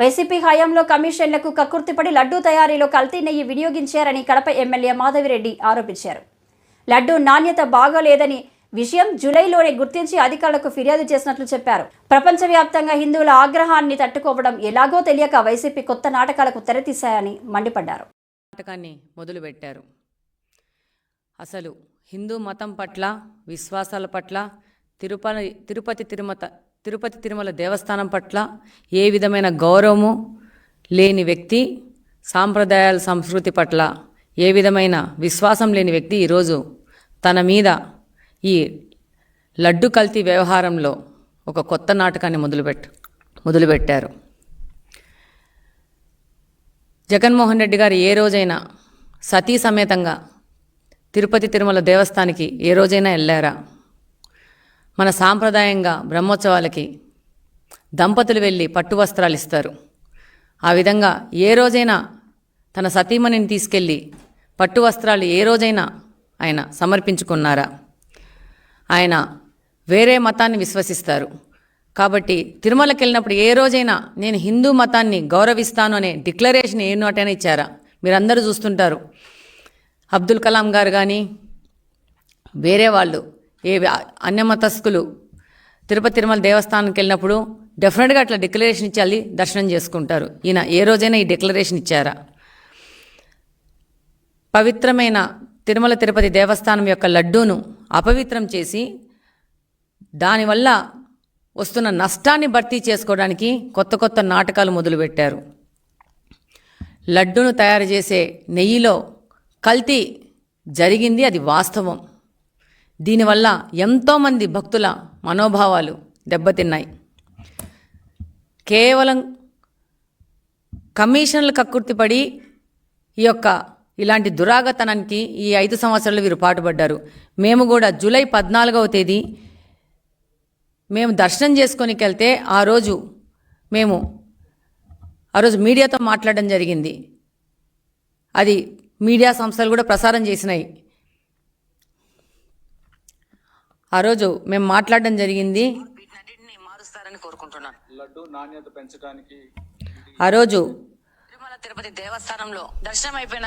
YCP హయాంలో కమిషన్లకు కక్కుర్తిపడి లడ్డూ తయారీలో కల్తీ నెయ్యి వినియోగించారని కడప ఎమ్మెల్యే మాధవిరెడ్డి ఆరోపించారు. లడ్డూ నాణ్యత బాగోలేదని విషయం జూలైలోనే గుర్తించి అధికారులకు ఫిర్యాదు చేసినట్లు చెప్పారు. ప్రపంచవ్యాప్తంగా హిందువుల ఆగ్రహాన్ని తట్టుకోవడం ఎలాగో తెలియక వైసీపీ కొత్త నాటకాలకు తెరతీశాయని మండిపడ్డారు. నాటకాన్ని మొదలుపెట్టారు. అసలు హిందూ మతం పట్ల విశ్వాసాల పట్ల తిరుపతి తిరుపతి తిరుమత తిరుపతి తిరుమల దేవస్థానం పట్ల ఏ విధమైన గౌరవము లేని వ్యక్తి సాంప్రదాయాల సంస్కృతి పట్ల ఏ విధమైన విశ్వాసం లేని వ్యక్తి ఈరోజు తన మీద ఈ లడ్డు కల్తీ వ్యవహారంలో ఒక కొత్త నాటకాన్ని మొదలుపెట్ మొదలుపెట్టారు. జగన్మోహన్ రెడ్డి గారు ఏ రోజైనా సతీ సమేతంగా తిరుపతి తిరుమల దేవస్థానికి ఏ రోజైనా వెళ్ళారా? మన సాంప్రదాయంగా బ్రహ్మోత్సవాలకి దంపతులు వెళ్ళి పట్టు వస్త్రాలు ఇస్తారు. ఆ విధంగా ఏ రోజైనా తన సతీమణిని తీసుకెళ్ళి పట్టు వస్త్రాలు ఏ రోజైనా ఆయన సమర్పించుకున్నారా? ఆయన వేరే మతాన్ని విశ్వసిస్తారు. కాబట్టి తిరుమలకి వెళ్ళినప్పుడు ఏ రోజైనా నేను హిందూ మతాన్ని గౌరవిస్తాను అనే డిక్లరేషన్ ఏ నోటైనా ఇచ్చారా? మీరందరూ చూస్తుంటారు. అబ్దుల్ కలాం గారు కానీ వేరే వాళ్ళు ఏ అన్యమతస్కులు తిరుపతి తిరుమల దేవస్థానానికి వెళ్ళినప్పుడు డెఫినెట్గా అట్లా డిక్లరేషన్ ఇచ్చి దర్శనం చేసుకుంటారు. ఈయన ఏ రోజైనా ఈ డిక్లరేషన్ ఇచ్చారా? పవిత్రమైన తిరుమల తిరుపతి దేవస్థానం యొక్క లడ్డూను అపవిత్రం చేసి దానివల్ల వస్తున్న నష్టాన్ని భర్తీ చేసుకోవడానికి కొత్త కొత్త నాటకాలు మొదలుపెట్టారు. లడ్డూను తయారు చేసే నెయ్యిలో కల్తీ జరిగింది అది వాస్తవం. దీనివల్ల ఎంతోమంది భక్తుల మనోభావాలు దెబ్బతిన్నాయి. కేవలం కమిషన్లు కక్కుర్తిపడి ఈ యొక్క ఇలాంటి దురాగతనానికి ఈ ఐదు సంవత్సరాలు వీరు పాటుపడ్డారు. మేము కూడా జూలై పద్నాలుగవ తేదీ మేము దర్శనం చేసుకొనికి వెళ్తే ఆ రోజు మేము ఆ రోజు మీడియాతో మాట్లాడడం జరిగింది. అది మీడియా సంస్థలు కూడా ప్రసారం చేసినాయి. ఆ రోజు మేము మాట్లాడడం జరిగింది. వీటినన్నింటినీ మారుస్తారని కోరుకుంటున్నాను లడ్డు నాణ్యత పెంచడానికి ఆ రోజు తిరుమల తిరుపతి దేవస్థానంలో దర్శనం అయిపోయిన